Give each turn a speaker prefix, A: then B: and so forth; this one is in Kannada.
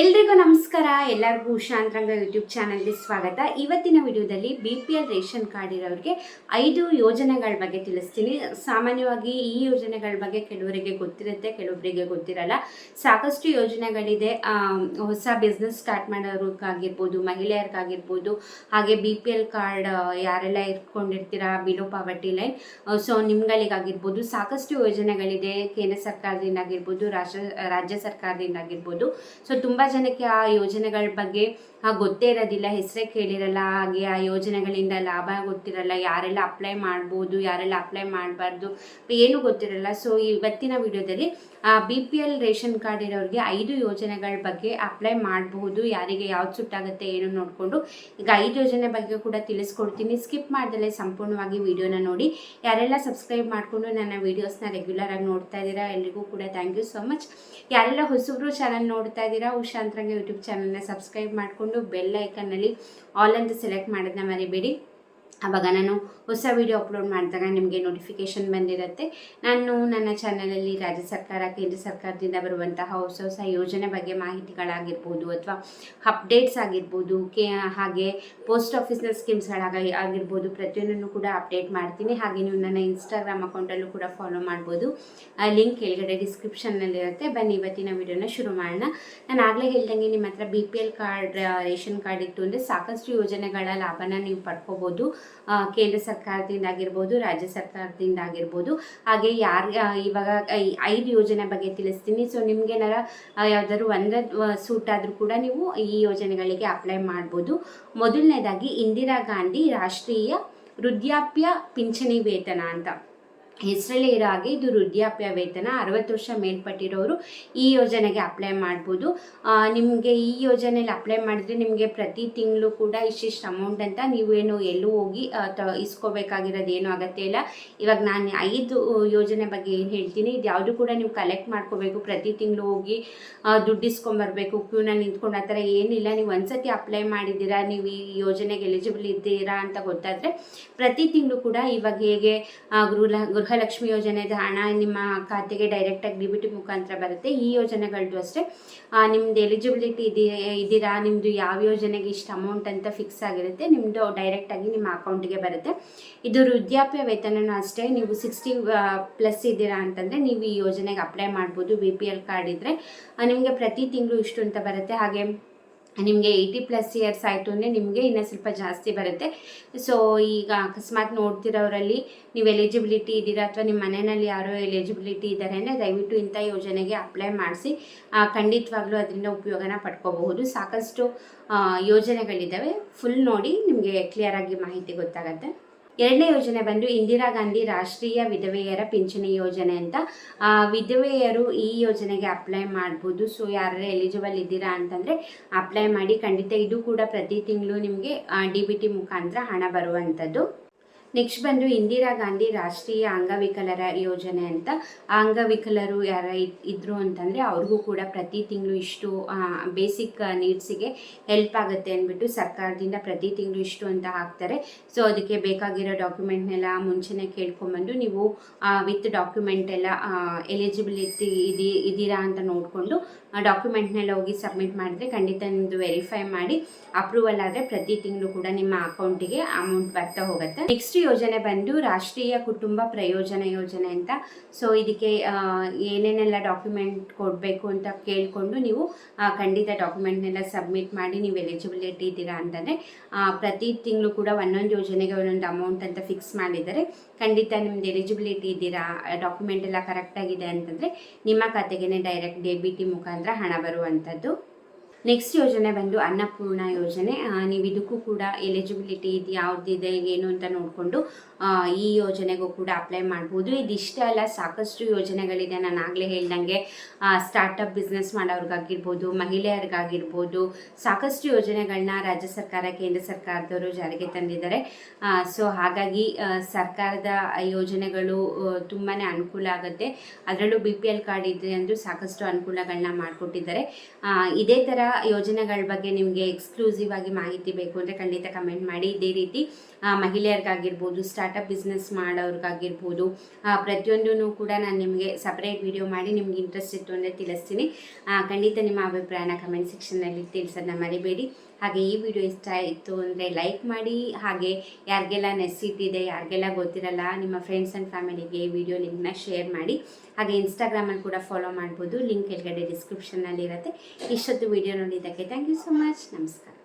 A: ಎಲ್ರಿಗೂ ನಮಸ್ಕಾರ. ಎಲ್ಲರಿಗೂ ಶಾಂತರಂಗ ಯೂಟ್ಯೂಬ್ ಚಾನಲ್ಗೆ ಸ್ವಾಗತ. ಇವತ್ತಿನ ವಿಡಿಯೋದಲ್ಲಿ B P L ration card ಇರೋರಿಗೆ ಐದು ಯೋಜನೆಗಳ ಬಗ್ಗೆ ತಿಳಿಸ್ತೀನಿ. ಸಾಮಾನ್ಯವಾಗಿ ಈ ಯೋಜನೆಗಳ ಬಗ್ಗೆ ಕೆಲವರಿಗೆ ಗೊತ್ತಿರುತ್ತೆ ಕೆಲವೊಬ್ಬರಿಗೆ ಗೊತ್ತಿರಲ್ಲ. ಸಾಕಷ್ಟು ಯೋಜನೆಗಳಿದೆ. ಹೊಸ ಬಿಸ್ನೆಸ್ ಸ್ಟಾರ್ಟ್ ಮಾಡೋರ್ಗಾಗಿರ್ಬೋದು, ಮಹಿಳೆಯರಿಗಾಗಿರ್ಬೋದು, ಹಾಗೆ ಬಿ ಪಿ ಎಲ್ ಕಾರ್ಡ್ ಯಾರೆಲ್ಲ ಇಟ್ಕೊಂಡಿರ್ತೀರಾ, ಬಿಲೋ ಪಾವರ್ಟಿ ಲೈನ್ ಸೊ ನಿಮ್ಗಳಿಗಾಗಿರ್ಬೋದು ಸಾಕಷ್ಟು ಯೋಜನೆಗಳಿದೆ. ಕೇಂದ್ರ ಸರ್ಕಾರದಿಂದ ಆಗಿರ್ಬೋದು ರಾಷ್ಟ್ರ, ರಾಜ್ಯ ಸರ್ಕಾರದಿಂದ ಆಗಿರ್ಬೋದು ಸೊ ತುಂಬ ಜನಕ್ಕೆ ಆ ಯೋಜನೆಗಳ ಬಗ್ಗೆ ಗೊತ್ತೇ ಇರೋದಿಲ್ಲ, ಹೆಸರೇ ಕೇಳಿರಲ್ಲ, ಹಾಗೆ ಆ ಯೋಜನೆಗಳಿಂದ ಲಾಭ ಗೊತ್ತಿರಲ್ಲ, ಯಾರೆಲ್ಲ ಅಪ್ಲೈ ಮಾಡ್ಬೋದು, ಯಾರೆಲ್ಲ ಅಪ್ಲೈ ಮಾಡಬಾರ್ದು, ಏನು ಗೊತ್ತಿರಲ್ಲ. ಸೊ ಇವತ್ತಿನ ವಿಡಿಯೋದಲ್ಲಿ B P L ration card ಇರೋರಿಗೆ ಐದು ಯೋಜನೆಗಳ ಬಗ್ಗೆ ಅಪ್ಲೈ ಮಾಡಬಹುದು ಯಾರಿಗೆ ಯಾವ್ದು ಸುಟ್ಟಾಗುತ್ತೆ, ಏನು ನೋಡಿಕೊಂಡು, ಈಗ ಐದು ಯೋಜನೆ ಬಗ್ಗೆ ಕೂಡ ತಿಳಿಸ್ಕೊಡ್ತೀನಿ. ಸ್ಕಿಪ್ ಮಾಡ್ದಲೇ ಸಂಪೂರ್ಣವಾಗಿ ವಿಡಿಯೋನ ನೋಡಿ. ಯಾರೆಲ್ಲ ಸಬ್ಸ್ಕ್ರೈಬ್ ಮಾಡಿಕೊಂಡು ನನ್ನ ವಿಡಿಯೋಸ್ನ ರೆಗ್ಯುಲರ್ ಆಗಿ ನೋಡ್ತಾ ಇದ್ದೀರಾ, ಎಲ್ರಿಗೂ ಕೂಡ ಥ್ಯಾಂಕ್ ಯು ಸೊ ಮಚ್ ಯಾರೆಲ್ಲ ಹೊಸಬ್ರು ಚಾನಲ್ ನೋಡ್ತಾ ಇದ್ದೀರಾ ಉಷಾಂತರಂಗ ಯೂಟ್ಯೂಬ್ ಚಾನಲ್ನ ಸಬ್ಸ್ಕ್ರೈಬ್ ಮಾಡಿಕೊಂಡು ಬೆಲ್ ಐಕನ್ನಲ್ಲಿ ಆಲ್ ಅಂತ ಸೆಲೆಕ್ಟ್ ಮಾಡೋದನ್ನ ಮರಿಬೇಡಿ. ಆವಾಗ ನಾನು ಹೊಸ ವಿಡಿಯೋ ಅಪ್ಲೋಡ್ ಮಾಡಿದಾಗ ನಿಮಗೆ ನೋಟಿಫಿಕೇಷನ್ ಬಂದಿರುತ್ತೆ. ನಾನು ನನ್ನ ಚಾನಲಲ್ಲಿ ರಾಜ್ಯ ಸರ್ಕಾರ, ಕೇಂದ್ರ ಸರ್ಕಾರದಿಂದ ಬರುವಂತಹ ಹೊಸ ಹೊಸ ಯೋಜನೆ ಬಗ್ಗೆ ಮಾಹಿತಿಗಳಾಗಿರ್ಬೋದು ಅಥವಾ ಅಪ್ಡೇಟ್ಸ್ ಆಗಿರ್ಬೋದು, ಕೆ, ಹಾಗೆ ಪೋಸ್ಟ್ ಆಫೀಸ್ನ ಸ್ಕೀಮ್ಸ್ಗಳಾಗ ಆಗಿರ್ಬೋದು ಪ್ರತಿಯೊಂದನ್ನು ಕೂಡ ಅಪ್ಡೇಟ್ ಮಾಡ್ತೀನಿ. ಹಾಗೆ ನೀವು ನನ್ನ ಇನ್ಸ್ಟಾಗ್ರಾಮ್ ಅಕೌಂಟಲ್ಲೂ ಕೂಡ ಫಾಲೋ ಮಾಡ್ಬೋದು. ಲಿಂಕ್ ಕೆಳಗಡೆ ಡಿಸ್ಕ್ರಿಪ್ಷನ್ನಲ್ಲಿರುತ್ತೆ ಬನ್ನಿ, ಇವತ್ತಿನ ವಿಡಿಯೋನ ಶುರು ಮಾಡೋಣ. ನಾನು ಆಗಲೇ ಹೇಳ್ದಂಗೆ ನಿಮ್ಮ ಹತ್ರ ಬಿ ಕಾರ್ಡ್ ರೇಷನ್ ಕಾರ್ಡ್ ಇತ್ತು ಅಂದರೆ ಸಾಕಷ್ಟು ಯೋಜನೆಗಳ ಲಾಭನ ನೀವು ಪಡ್ಕೋಬೋದು. ಕೇಂದ್ರ ಸರ್ಕಾರದಿಂದ ಆಗಿರ್ಬೋದು ರಾಜ್ಯ ಸರ್ಕಾರದಿಂದ ಆಗಿರ್ಬೋದು ಹಾಗೆ ಯಾರು ಇವಾಗ ಐದು ಯೋಜನೆ ಬಗ್ಗೆ ತಿಳಿಸ್ತೀನಿ. ಸೊ ನಿಮ್ಗೇನಾರ ಯಾವ್ದಾದ್ರು ಒಂದ ಸೂಟ್ ಆದರೂ ಕೂಡ ನೀವು ಈ ಯೋಜನೆಗಳಿಗೆ ಅಪ್ಲೈ ಮಾಡ್ಬೋದು. ಮೊದಲನೇದಾಗಿ ಇಂದಿರಾ ಗಾಂಧಿ ರಾಷ್ಟ್ರೀಯ ವೃದ್ಧಾಪ್ಯ ಪಿಂಚಣಿ ವೇತನ ಅಂತ. ಹೆಸರಲ್ಲೇ ಇರೋ ಹಾಗೆ ಇದು ವೃದ್ಧಾಪ್ಯ ವೇತನ ಅರವತ್ತು ವರ್ಷ ಮೇಲ್ಪಟ್ಟಿರೋರು ಈ ಯೋಜನೆಗೆ ಅಪ್ಲೈ ಮಾಡ್ಬೋದು. ನಿಮಗೆ ಈ ಯೋಜನೆಯಲ್ಲಿ ಅಪ್ಲೈ ಮಾಡಿದ್ರೆ ನಿಮಗೆ ಪ್ರತಿ ತಿಂಗಳು ಕೂಡ ಇಷ್ಟಿಷ್ಟು ಅಮೌಂಟ್ ಅಂತ ನೀವೇನು ಎಲ್ಲೂ ಹೋಗಿ ಇಸ್ಕೋಬೇಕಾಗಿರೋದು ಏನೂ ಅಗತ್ಯ ಇಲ್ಲ. ಇವಾಗ ನಾನು ಐದು ಯೋಜನೆ ಬಗ್ಗೆ ಏನು ಹೇಳ್ತೀನಿ, ಇದು ಯಾವುದು ಕೂಡ ನೀವು ಕಲೆಕ್ಟ್ ಮಾಡ್ಕೋಬೇಕು. ಪ್ರತಿ ತಿಂಗಳು ಹೋಗಿ ದುಡ್ಡು ಇಸ್ಕೊಂಬರ್ಬೇಕು ಕ್ಯೂನಲ್ಲಿ ನಿಂತ್ಕೊಂಡು ಆ ಥರ ಏನಿಲ್ಲ. ನೀವು ಒಂದ್ಸತಿ ಅಪ್ಲೈ ಮಾಡಿದ್ದೀರಾ, ನೀವು ಈ ಯೋಜನೆಗೆ ಎಲಿಜಿಬಲ್ ಇದ್ದೀರಾ ಅಂತ ಗೊತ್ತಾದರೆ ಪ್ರತಿ ತಿಂಗಳು ಕೂಡ ಇವಾಗ ಹೇಗೆ ಗೃಹ ಗೃಹ ಗೃಹಲಕ್ಷ್ಮಿ ಯೋಜನೆದ ಹಣ ನಿಮ್ಮ ಖಾತೆಗೆ ಡೈರೆಕ್ಟಾಗಿ ಡಿ ಬಿ ಟಿ ಮುಖಾಂತರ ಬರುತ್ತೆ. ಈ ಯೋಜನೆಗಳದ್ದು ಅಷ್ಟೇ. ನಿಮ್ಮದು ಎಲಿಜಿಬಿಲಿಟಿ ಇದೆಯಾ ಇದ್ದೀರಾ ನಿಮ್ಮದು ಯಾವ ಯೋಜನೆಗೆ ಇಷ್ಟು ಅಮೌಂಟ್ ಅಂತ ಫಿಕ್ಸ್ ಆಗಿರುತ್ತೆ ನಿಮ್ಮದು ಡೈರೆಕ್ಟಾಗಿ ನಿಮ್ಮ ಅಕೌಂಟಿಗೆ ಬರುತ್ತೆ. ಇದು ವೃದ್ಧಾಪ್ಯ ವೇತನನೂ ಅಷ್ಟೇ. ನೀವು ಸಿಕ್ಸ್ಟಿ ಪ್ಲಸ್ ಇದ್ದೀರಾ ಅಂತಂದರೆ ನೀವು ಈ ಯೋಜನೆಗೆ ಅಪ್ಲೈ ಮಾಡ್ಬೋದು. ಬಿ ಪಿ ಎಲ್ ಕಾರ್ಡ್ ಇದ್ದರೆ ನಿಮಗೆ ಪ್ರತಿ ತಿಂಗಳು ಇಷ್ಟು ಅಂತ ಬರುತ್ತೆ. ಹಾಗೆ ನಿಮಗೆ ಏಯ್ಟಿ ಪ್ಲಸ್ ಇಯರ್ಸ್ ಆಯಿತು ಅಂದರೆ ನಿಮಗೆ ಇನ್ನೂ ಸ್ವಲ್ಪ ಜಾಸ್ತಿ ಬರುತ್ತೆ. ಸೊ ಈಗ ಅಕಸ್ಮಾತ್ ನೋಡ್ತಿರೋರಲ್ಲಿ ನೀವು ಎಲಿಜಿಬಿಲಿಟಿ ಇದ್ದೀರಾ ಅಥವಾ ನಿಮ್ಮ ಮನೆಯಲ್ಲಿ ಯಾರೋ ಎಲಿಜಿಬಿಲಿಟಿ ಇದ್ದಾರೆ ಅಂದರೆ ದಯವಿಟ್ಟು ಇಂಥ ಯೋಜನೆಗೆ ಅಪ್ಲೈ ಮಾಡಿಸಿ ಖಂಡಿತವಾಗ್ಲೂ ಅದರಿಂದ ಉಪಯೋಗನ ಪಡ್ಕೋಬಹುದು. ಸಾಕಷ್ಟು ಯೋಜನೆಗಳಿದ್ದಾವೆ. ಫುಲ್ ನೋಡಿ ನಿಮಗೆ ಕ್ಲಿಯರಾಗಿ ಮಾಹಿತಿ ಗೊತ್ತಾಗುತ್ತೆ. ಎರಡನೇ ಯೋಜನೆ ಬಂದು ಇಂದಿರಾ ಗಾಂಧಿ ರಾಷ್ಟ್ರೀಯ ವಿಧವೆಯರ ಪಿಂಚಣಿ ಯೋಜನೆ ಅಂತ. ವಿಧವೆಯರು ಈ ಯೋಜನೆಗೆ ಅಪ್ಲೈ ಮಾಡ್ಬೋದು. ಸೊ ಯಾರು ಎಲಿಜಿಬಲ್ ಇದ್ದೀರಾ ಅಂತಂದರೆ ಅಪ್ಲೈ ಮಾಡಿ ಖಂಡಿತ ಇದು ಕೂಡ ಪ್ರತಿ ತಿಂಗಳು ನಿಮಗೆ ಡಿ ಬಿ ಟಿ ಮುಖಾಂತರ ಹಣ ಬರುವಂಥದ್ದು. ನೆಕ್ಸ್ಟ್ ಬಂದು ಇಂದಿರಾ ಗಾಂಧಿ ರಾಷ್ಟ್ರೀಯ ಅಂಗವಿಕಲರ ಯೋಜನೆ ಅಂತ. ಅಂಗವಿಕಲರು ಯಾರ ಇದ್- ಇದ್ರು ಅಂತಂದರೆ ಅವ್ರಿಗೂ ಕೂಡ ಪ್ರತಿ ತಿಂಗಳು ಇಷ್ಟು ಬೇಸಿಕ್ ನೀಡ್ಸಿಗೆ ಹೆಲ್ಪ್ ಆಗುತ್ತೆ ಅಂದ್ಬಿಟ್ಟು ಸರ್ಕಾರದಿಂದ ಪ್ರತಿ ತಿಂಗಳು ಇಷ್ಟು ಅಂತ ಹಾಕ್ತಾರೆ. ಸೊ, ಅದಕ್ಕೆ ಬೇಕಾಗಿರೋ ಡಾಕ್ಯುಮೆಂಟ್ನೆಲ್ಲ ಮುಂಚೆನೇ ಕೇಳ್ಕೊಂಬಂದು ನೀವು ವಿತ್ ಡಾಕ್ಯುಮೆಂಟ್ ಎಲ್ಲ ಎಲಿಜಿಬಿಲಿಟಿ ಇದಿ ಇದ್ದೀರಾ ಅಂತ ನೋಡಿಕೊಂಡು ಡಾಕ್ಯುಮೆಂಟ್ನೆಲ್ಲ ಹೋಗಿ ಸಬ್ಮಿಟ್ ಮಾಡಿದ್ರೆ ಖಂಡಿತ ನಿಮ್ಮದು ವೆರಿಫೈ ಮಾಡಿ ಅಪ್ರೂವಲ್ ಆದರೆ ಪ್ರತಿ ತಿಂಗಳು ಕೂಡ ನಿಮ್ಮ ಅಕೌಂಟಿಗೆ ಅಮೌಂಟ್ ಬರ್ತಾ ಹೋಗುತ್ತೆ. ನೆಕ್ಸ್ಟ್ ಯೋಜನೆ ಬಂದು ರಾಷ್ಟ್ರೀಯ ಕುಟುಂಬ ಪ್ರಯೋಜನ ಯೋಜನೆ ಅಂತ. ಸೊ ಇದಕ್ಕೆ ಏನೇನೆಲ್ಲ ಡಾಕ್ಯುಮೆಂಟ್ ಕೊಡಬೇಕು ಅಂತ ಕೇಳಿಕೊಂಡು ನೀವು ಖಂಡಿತ ಡಾಕ್ಯುಮೆಂಟ್ನೆಲ್ಲ ಸಬ್ಮಿಟ್ ಮಾಡಿ ನೀವು ಎಲಿಜಿಬಿಲಿಟಿ ಇದ್ದೀರಾ ಅಂತಂದರೆ ಪ್ರತಿ ತಿಂಗಳು ಕೂಡ ಒಂದೊಂದು ಯೋಜನೆಗೆ ಒಂದೊಂದು ಅಮೌಂಟ್ ಅಂತ ಫಿಕ್ಸ್ ಮಾಡಿದ್ದಾರೆ ಖಂಡಿತ ನಿಮ್ದು ಎಲಿಜಿಬಿಲಿಟಿ ಇದ್ದೀರಾ ಡಾಕ್ಯುಮೆಂಟ್ ಎಲ್ಲ ಕರೆಕ್ಟಾಗಿದೆ ಅಂತಂದರೆ ನಿಮ್ಮ ಖಾತೆಗೆ ಡೈರೆಕ್ಟ್ ಡಿ ಬಿ ಟಿ ಮುಖಾಂತರ ಹಣ ಬರುವಂಥದ್ದು. ನೆಕ್ಸ್ಟ್ ಯೋಜನೆ ಬಂದು ಅನ್ನಪೂರ್ಣ ಯೋಜನೆ. ನೀವು ಇದಕ್ಕೂ ಕೂಡ ಎಲಿಜಿಬಿಲಿಟಿ ಇದು ಯಾವುದಿದೆ, ಏನು ಅಂತ ನೋಡಿಕೊಂಡು ಈ ಯೋಜನೆಗೂ ಕೂಡ ಅಪ್ಲೈ ಮಾಡ್ಬೋದು. ಇದಿಷ್ಟೇ ಅಲ್ಲ, ಸಾಕಷ್ಟು ಯೋಜನೆಗಳಿದೆ. ನಾನು ಆಗಲೇ ಹೇಳ್ದಂಗೆ ಸ್ಟಾರ್ಟಪ್ ಬಿಸ್ನೆಸ್ ಮಾಡೋರ್ಗಾಗಿರ್ಬೋದು, ಮಹಿಳೆಯರಿಗಾಗಿರ್ಬೋದು, ಸಾಕಷ್ಟು ಯೋಜನೆಗಳನ್ನ ರಾಜ್ಯ ಸರ್ಕಾರ, ಕೇಂದ್ರ ಸರ್ಕಾರದವರು ಜಾರಿಗೆ ತಂದಿದ್ದಾರೆ. ಸೊ ಹಾಗಾಗಿ ಸರ್ಕಾರದ ಯೋಜನೆಗಳು ತುಂಬಾ ಅನುಕೂಲ ಆಗುತ್ತೆ. ಅದರಲ್ಲೂ ಬಿ ಪಿ ಎಲ್ ಕಾರ್ಡ್ ಇದೆ ಅಂದರೂ ಸಾಕಷ್ಟು ಅನುಕೂಲಗಳನ್ನ ಮಾಡಿಕೊಟ್ಟಿದ್ದಾರೆ. ಇದೇ ಥರ ಯೋಜನೆಗಳ ಬಗ್ಗೆ ನಿಮಗೆ ಎಕ್ಸ್ಕ್ಲೂಸಿವ್ ಆಗಿ ಮಾಹಿತಿ ಬೇಕು ಅಂದರೆ ಖಂಡಿತ ಕಮೆಂಟ್ ಮಾಡಿ. ಇದೇ ರೀತಿ ಮಹಿಳೆಯರಿಗಾಗಿರ್ಬೋದು ಸ್ಟಾರ್ಟಪ್ ಬಿಸ್ನೆಸ್ ಮಾಡೋರಿಗಾಗಿರ್ಬೋದು ಪ್ರತಿಯೊಂದೂ ಕೂಡ ನಾನು ನಿಮಗೆ ಸಪ್ರೇಟ್ ವಿಡಿಯೋ ಮಾಡಿ ನಿಮ್ಗೆ ಇಂಟ್ರೆಸ್ಟ್ ಇತ್ತು ಅಂದರೆ ತಿಳಿಸ್ತೀನಿ. ಖಂಡಿತ ನಿಮ್ಮ ಅಭಿಪ್ರಾಯನ ಕಮೆಂಟ್ ಸೆಕ್ಷನ್ನಲ್ಲಿ ತಿಳಿಸೋದನ್ನ ಮರಿಬೇಡಿ. ಹಾಗೆ ಈ ವಿಡಿಯೋ ಇಷ್ಟ ಆಯಿತು ಅಂದರೆ ಲೈಕ್ ಮಾಡಿ. ಹಾಗೆ ಯಾರಿಗೆಲ್ಲ ನೆಸಿಟ್ಟಿದೆ ಯಾರಿಗೆಲ್ಲ ಗೊತ್ತಿರಲ್ಲ, ನಿಮ್ಮ ಫ್ರೆಂಡ್ಸ್ ಆ್ಯಂಡ್ ಫ್ಯಾಮಿಲಿಗೆ ಈ ವಿಡಿಯೋ ಲಿಂಕ್ನ ಶೇರ್ ಮಾಡಿ. ಹಾಗೆ ಇನ್ಸ್ಟಾಗ್ರಾಮಲ್ಲಿ ಕೂಡ ಫಾಲೋ ಮಾಡ್ಬೋದು. ಲಿಂಕ್ ಕೆಳಗಡೆ ಡಿಸ್ಕ್ರಿಪ್ಷನ್ನಲ್ಲಿ ಇರುತ್ತೆ. ಇಷ್ಟೊತ್ತು ವಿಡಿಯೋ ನೋಡಿದ್ದಕ್ಕೆ ಥ್ಯಾಂಕ್ ಯು ಸೊ ಮಚ್ ನಮಸ್ಕಾರ.